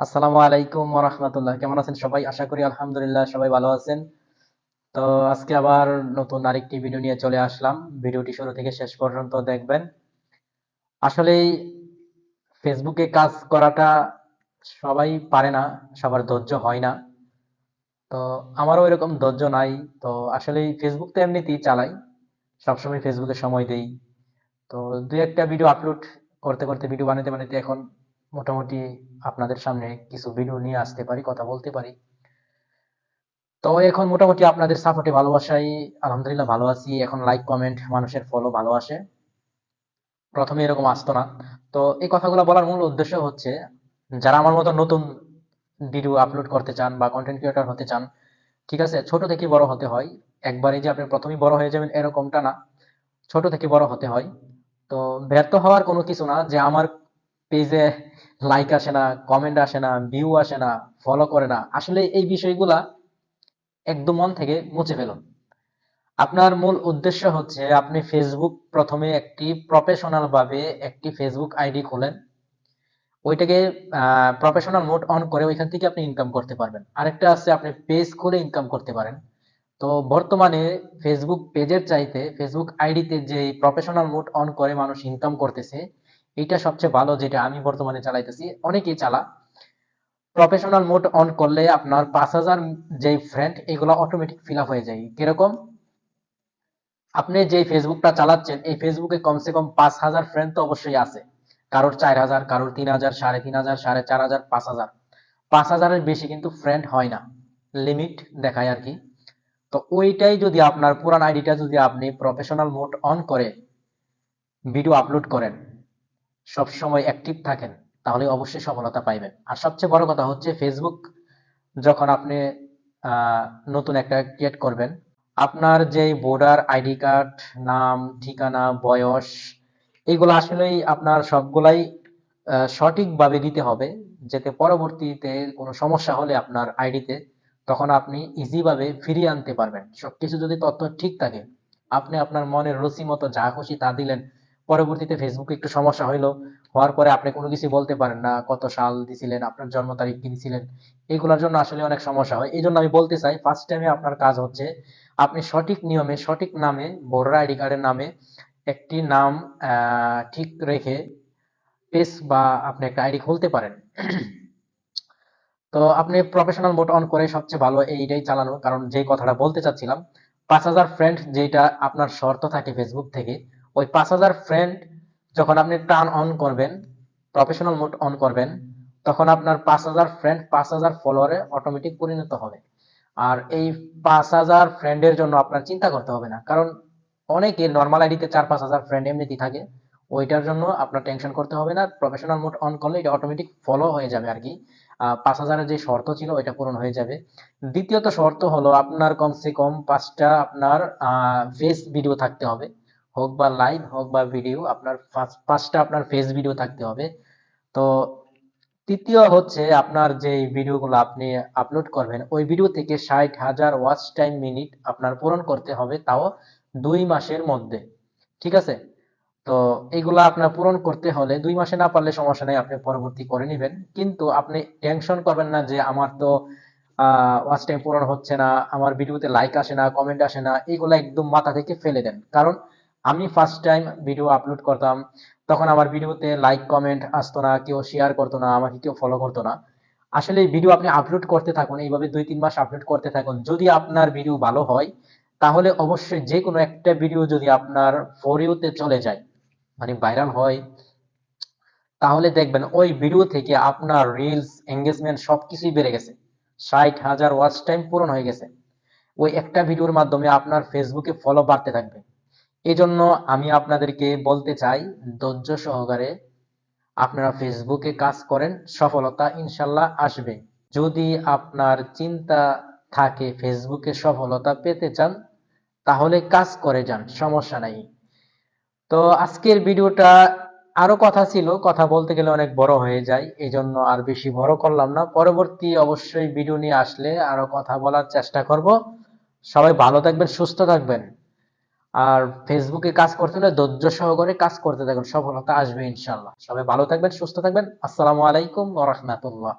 আসসালামু আলাইকুম রহমতুল্লাহ। কেমন আছেন সবাই? আশা করি আলহামদুলিল্লাহ সবাই ভালো আছেন। তো আজকে আবার নতুন আরেকটি ভিডিও নিয়ে চলে আসলাম। ভিডিওটি শুরু থেকে শেষ পর্যন্ত দেখবেন। আসলে ফেসবুকে কাজ করাটা সবাই পারে না, সবার ধৈর্য হয় না। তো আমারও এরকম ধৈর্য নাই। তো আসলে ফেসবুক তো এমনিতেই চালাই। সবসময় ফেসবুকে সময় দেই। তো দুই একটা ভিডিও আপলোড করতে করতে ভিডিও বানাতে বানাতে এখন মোটামুটি আপনাদের সামনে কিছু ভিডিও নিয়ে আসতে পারি, কথা বলতে পারি। তো এখন মোটামুটি আপনাদের সাপোর্টে ভালোবাসাই আলহামদুলিল্লাহ ভালো আছি। এখন লাইক কমেন্ট মানুষের ফলো ভালো আসে। প্রথমে এরকম আসতো না। তো এই কথাগুলো বলার মূল উদ্দেশ্য হচ্ছে, যারা আমার মতো নতুন ভিডিও আপলোড করতে চান বা কন্টেন্ট ক্রিয়েটর হতে চান, ঠিক আছে, ছোট থেকে বড় হতে হয়। একবারে যে আপনি প্রথমেই বড় হয়ে যাবেন এরকমটা না। ছোট থেকে বড় হতে হয়। তো ব্যর্থ হওয়ার কোনো কিছু না যে আমার পেজে লাইক আসে না কমেন্ট আসে না ভিউ আসে না ফলো করে না। আসলে এই বিষয়গুলা একদম মন থেকে মুছে ফেলুন। আপনার মূল উদ্দেশ্য হচ্ছে আপনি ফেসবুক প্রথমে একটি প্রফেশনাল ভাবে একটি ফেসবুক আইডি খোলেন। ওইটাকে প্রফেশনাল মোড অন করে ওইখান থেকে আপনি ইনকাম করতে পারবেন। আরেকটা আছে, আপনি পেজ খুলে ইনকাম করতে পারেন। তো বর্তমানে ফেসবুক পেজের চাইতে ফেসবুক আইডিতে যে প্রফেশনাল মোড অন করে মানুষ ইনকাম করতেছে এটা সবচেয়ে ভালো যেটা আমি বর্তমানে চালাইতেছি। অনেকেই চালা। প্রফেশনাল মোড অন করলে আপনার পাঁচ হাজার যে ফ্রেন্ড এগুলো অটোমেটিক ফিল হয়ে যায়। কীরকম? আপনি যে ফেসবুকটা চালাচ্ছেন, এই ফেসবুকে কমসে কম পাঁচ হাজার ফ্রেন্ড তো অবশ্যই আছে। কারোর চার হাজার, কারোর তিন হাজার, সাড়ে তিন হাজার, সাড়ে চার হাজার, পাঁচ হাজার। পাঁচ হাজারের বেশি কিন্তু ফ্রেন্ড হয় না। লিমিট দেখায় আর কি। তো ওইটাই যদি আপনার পুরান আইডিটা যদি আপনি প্রফেশনাল মোড অন করে ভিডিও আপলোড করেন সব সময় অ্যাক্টিভ থাকেন তাহলে অবশ্যই সফলতা পাইবেন। আর সবচেয়ে বড় কথা হচ্ছে ফেসবুক যখন আপনি নতুন একটা ক্রিয়েট করবেন, আপনার যে ভোটার আইডি কার্ড নাম, ঠিকানা, বয়স, এগুলো আসলেই আপনার সবগুলাই সঠিকভাবে দিতে হবে, যাতে পরবর্তীতে কোনো সমস্যা হলে আপনার আইডিতে তখন আপনি ইজিভাবে ফিরিয়ে আনতে পারবেন। সবকিছু যদি তথ্য ঠিক থাকে, আপনি আপনার মনের রুচি মতো যা খুশি তা দিলেন পরবর্তীতে ফেসবুকে একটু সমস্যা হইল, হওয়ার পরে আপনি কোনো কিছু বলতে পারেন না, কত সাল দিছিলেন, আপনার জন্ম তারিখ কি দিছিলেন, এগুলোর জন্য আসলে অনেক সমস্যা হয়। এই জন্য আমি বলতে চাই ফার্স্ট টাইমে আপনার কাজ হচ্ছে, আপনি সঠিক নিয়মে, সঠিক নামে, ভোটার আইডি কার্ডের নামে একটি নাম ঠিক রেখে পেজ বা আপনি একটা আইডি খুলতে পারেন। তো আপনি প্রফেশনাল মোড অন করে সবচেয়ে ভালো এইটাই চালানো, কারণ যে কথাটা বলতে চাচ্ছিলাম, পাঁচ হাজার ফ্রেন্ড যেটা আপনার শর্ত থাকে ফেসবুক থেকে ওই পাঁচ হাজার ফ্রেন্ড যখন আপনি টার্ন অন করবেন প্রফেশনাল মোড অন করবেন, তখন আপনার পাঁচ হাজার ফ্রেন্ড পাঁচ হাজার ফলোয়ারে অটোমেটিক পরিণত হবে। আর এই পাঁচ হাজার ফ্রেন্ডের জন্য আপনার চিন্তা করতে হবে না, কারণ অনেকে নর্মাল আইডিতে চার পাঁচ হাজার ফ্রেন্ড এমনিতেই থাকে, ওইটার জন্য আপনার টেনশন করতে হবে না প্রফেশনাল মোড অন করলে এটা অটোমেটিক ফলো হয়ে যাবে আর কি। পাঁচ হাজারের যে শর্ত ছিল ওইটা পূরণ হয়ে যাবে। দ্বিতীয়ত শর্ত হলো আপনার কমসে কম পাঁচটা আপনার ফেস ভিডিও থাকতে হবে। হোক বা লাইভ, হোক বা ভিডিও, আপনার পাঁচটা আপনার ফেস ভিডিও থাকতে হবে। তো তৃতীয় হচ্ছে আপনার যে ভিডিওগুলো আপনি আপলোড করবেন, ওই ভিডিও থেকে ষাট হাজার ওয়াচ টাইম মিনিট আপনার পূরণ করতে হবে তাও দুই মাসের মধ্যে। ঠিক আছে? তো এগুলো আপনার পূরণ করতে হলে দুই মাসে না পারলে সমস্যা নেই, আপনি পরবর্তী করে নেবেন। কিন্তু আপনি টেনশন করবেন না যে আমার তো ওয়াচ টাইম পূরণ হচ্ছে না, আমার ভিডিওতে লাইক আসে না কমেন্ট আসে না, এগুলো একদম মাথা থেকে ফেলে দেন। কারণ আমি ফার্স্ট টাইম ভিডিও আপলোড করতাম, তখন আমার ভিডিওতে লাইক কমেন্ট আসতো না, কেউ শেয়ার করতো না, আমাকে কেউ ফলো করতো না। আসলে ভিডিও আপনি আপলোড করতে থাকুন, এইভাবে দুই, তিন মাস আপলোড করতে থাকুন। যদি আপনার ভিডিও ভালো হয়, তাহলে অবশ্যই যে কোনো একটা ভিডিও যদি আপনার ফর ইউতে চলে যায় মানে ভাইরাল হয়, তাহলে দেখবেন ওই ভিডিও থেকে আপনার রিলস এঙ্গেজমেন্ট সবকিছুই বেড়ে গেছে। ষাট হাজার ওয়াচ টাইম পূরণ হয়ে গেছে। ওই একটা ভিডিওর মাধ্যমে আপনার ফেসবুকে ফলো বাড়তে থাকবে। এজন্য আমি আপনাদেরকে বলতে চাই, ধৈর্য সহকারে আপনারা ফেসবুকে কাজ করেন, সফলতা ইনশাল্লাহ আসবে। যদি আপনার চিন্তা থাকে, ফেসবুকে সফলতা পেতে চান, তাহলে কাজ করে যান, সমস্যা নাই। তো আজকের ভিডিওটা আরও কথা ছিল, কথা বলতে গেলে অনেক বড় হয়ে যায় এই জন্য আর বেশি বড় করলাম না। পরবর্তী অবশ্যই ভিডিও নিয়ে আসলে আরও কথা বলার চেষ্টা করব। সবাই ভালো থাকবেন, সুস্থ থাকবেন। আর ফেসবুকে কাজ করতে হলে ধৈর্য সহকারে কাজ করতে থাকুন, সফলতা আসবে ইনশাল্লাহ সবাই ভালো থাকবেন, সুস্থ থাকবেন। আসসালামু আলাইকুম ওয়া রাহমাতুল্লাহ।